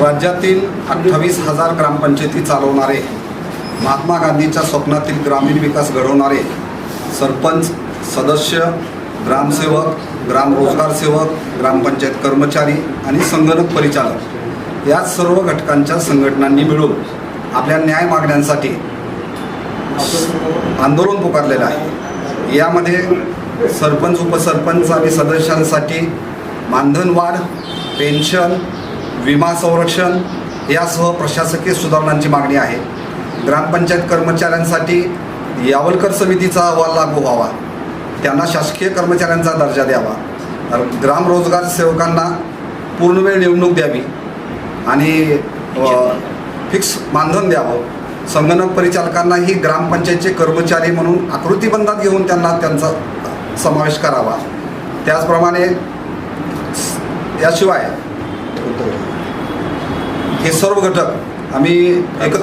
राज्यातील अठ्ठावीस हजार ग्रामपंचायती चालवणारे महात्मा गांधीच्या स्वप्नातील ग्रामीण विकास घडवणारे सरपंच सदस्य ग्रामसेवक ग्राम रोजगार सेवक ग्रामपंचायत कर्मचारी आणि संगणक परिचालक या सर्व घटकांच्या संघटनांनी मिळून आपल्या न्याय मागण्यांसाठी आंदोलन पुकारलेलं आहे. यामध्ये सरपंच उपसरपंच आणि सदस्यांसाठी मानधनवाढ पेन्शन विमा संरक्षण यासह प्रशासकीय सुधारणांची मागणी आहे. ग्रामपंचायत कर्मचाऱ्यांसाठी यावलकर समितीचा अहवाल लागू व्हावा. त्यांना शासकीय कर्मचाऱ्यांचा दर्जा द्यावा. तर ग्राम रोजगार सेवकांना पूर्णवेळ नेमणूक द्यावी आणि फिक्स मानधन द्यावं. संगणक परिचालकांनाही ग्रामपंचायतचे कर्मचारी म्हणून आकृतीबंधात घेऊन त्यांना त्यांचा समावेश करावा. त्याचप्रमाणे याशिवाय हे सर्व घटक आम्ही एक